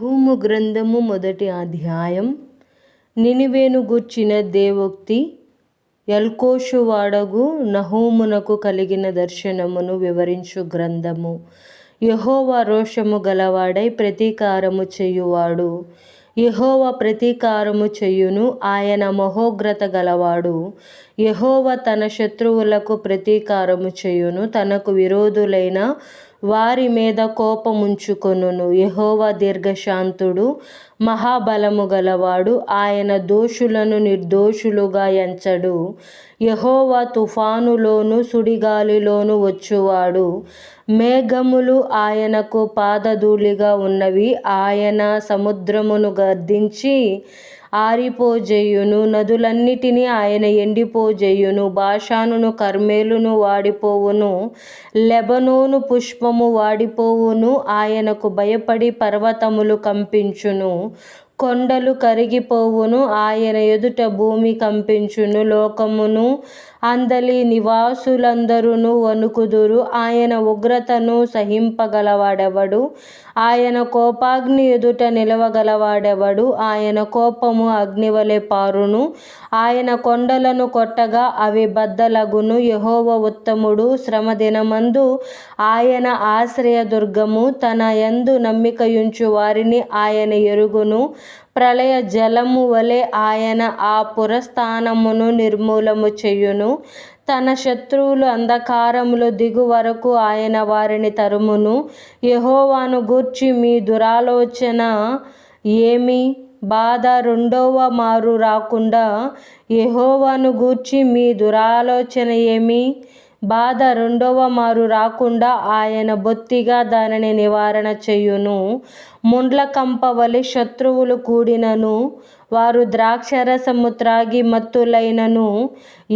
హూము గ్రంథము మొదటి అధ్యాయం. నినివేను గుర్చిన దేవోక్తి ఎల్కోషు వాడగు నహూమునకు కలిగిన దర్శనమును వివరించు గ్రంథము. యహోవా రోషము గలవాడై ప్రతీకారము చేయువాడు. యహోవ ప్రతీకారము చెయ్యును ఆయన మహోగ్రత గలవాడు. యహోవ తన శత్రువులకు ప్రతీకారము చేయును తనకు విరోధులైన వారి మీద కోపముంచుకొనును. యహోవ దీర్ఘశాంతుడు మహాబలము గలవాడు. ఆయన దోషులను నిర్దోషులుగా ఎంచడు. యహోవ తుఫానులోను సుడిగాలిలోను వచ్చువాడు. మేఘములు ఆయనకు పాదధూళిగా ఉన్నవి. ఆయన సముద్రమును గర్దించి ఆరిపోజేయును. నదులన్నిటినీ ఆయన ఎండిపోజేయును. బాషానును కర్మేలును వాడిపోవును. లెబనోను పుష్పము వాడిపోవును. ఆయనకు భయపడి పర్వతములు కంపించును. కొండలు కరిగిపోవును. ఆయన ఎదుట భూమి కంపించును. లోకమును అందలి నివాసులందరూ వణుకుదురు. ఆయన ఉగ్రతను సహింపగలవాడెవడు? ఆయన కోపాగ్ని ఎదుట నిలవగలవాడెవడు? ఆయన కోపము అగ్నివలె పారును. ఆయన కొండలను కొట్టగా అవి బద్దలగును. యహోవ ఉత్తముడు శ్రమ దినమందు ఆయన ఆశ్రయదుర్గము. తన యందు నమ్మికయుంచు వారిని ఆయన ఎరుగును. ప్రళయ జలము వలె ఆయన ఆ పురస్థానమును నిర్మూలము చేయును. తన శత్రువులు అంధకారములో దిగు వరకు ఆయన వారిని తరుమును. యహోవాను గూర్చి మీ దురాలోచన ఏమి? బాధ రెండవ మారు రాకుండా యహోవాను గూర్చి మీ దురాలోచన ఏమి? బాధ రెండవ మారు రాకుండా ఆయన బొత్తిగా దానిని నివారణ చేయును. ముండ్లకంపవలి శత్రువులు కూడినను వారు ద్రాక్షరసము త్రాగి మత్తులైనను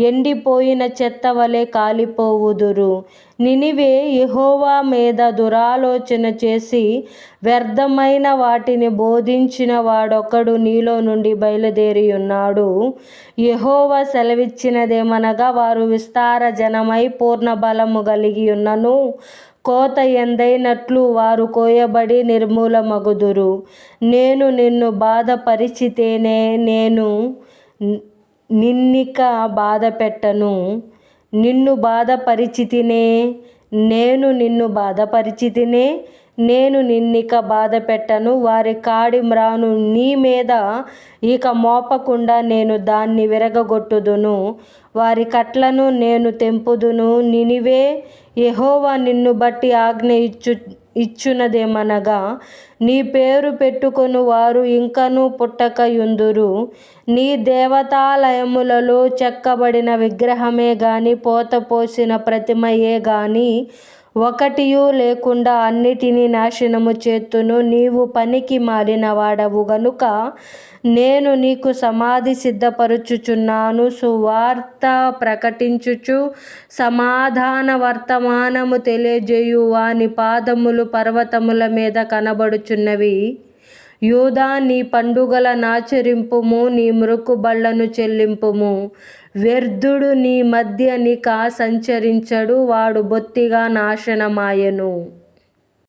ఎండిపోయిన చెత్త వలె కాలిపోవుదురు. నినివే యహోవా మీద దురాలోచన చేసి వ్యర్థమైన వాటిని బోధించిన వాడొకడు నీలో నుండి బయలుదేరి ఉన్నాడు యహోవా సెలవిచ్చినదేమనగా వారు విస్తార జనమై పూర్ణ బలము కలిగి ఉన్నను కోత ఎందైనట్లు వారు కోయబడి నిర్మూలమగుదురు. నేను నిన్ను బాధపరిచితేనే నేను నిన్నిక బాధ పెట్టను నిన్ను బాధపరిచితినే నేను నిన్ను బాధపరిచితినే నేను నిన్నిక బాధ పెట్టను వారి కాడి మ్రాను నీ మీద ఇక మోపకుండా నేను దాన్ని విరగగొట్టుదును. వారి కట్లను నేను తెంపుదును. నినివే యహోవా నిన్ను బట్టి ఆజ్ఞ ఇచ్చు ఇచ్చునదేమనగా నీ పేరు పెట్టుకొని వారు ఇంకను పుట్టకయుందురు. నీ దేవతాలయములలో చెక్కబడిన విగ్రహమే గాని పోత పోసిన ప్రతిమయే గాని ఒకటియు లేకుండా అన్నిటినీ నాశనము చేతును నీవు పనికి మారిన వాడవు. గనుక నేను నీకు సమాధి సిద్ధపరుచుచున్నాను. సువార్త ప్రకటించుచు సమాధాన వర్తమానము తెలియజేయు వాని పాదములు పర్వతముల మీద కనబడుచున్నవి. యూదా నీ పండుగల నాచరింపుము నీ మృక్కుబళ్ళను చెల్లింపుము. వ్యర్థుడు నీ మధ్య నిక సంచరించడు వాడు బొత్తిగా నాశనమాయెను.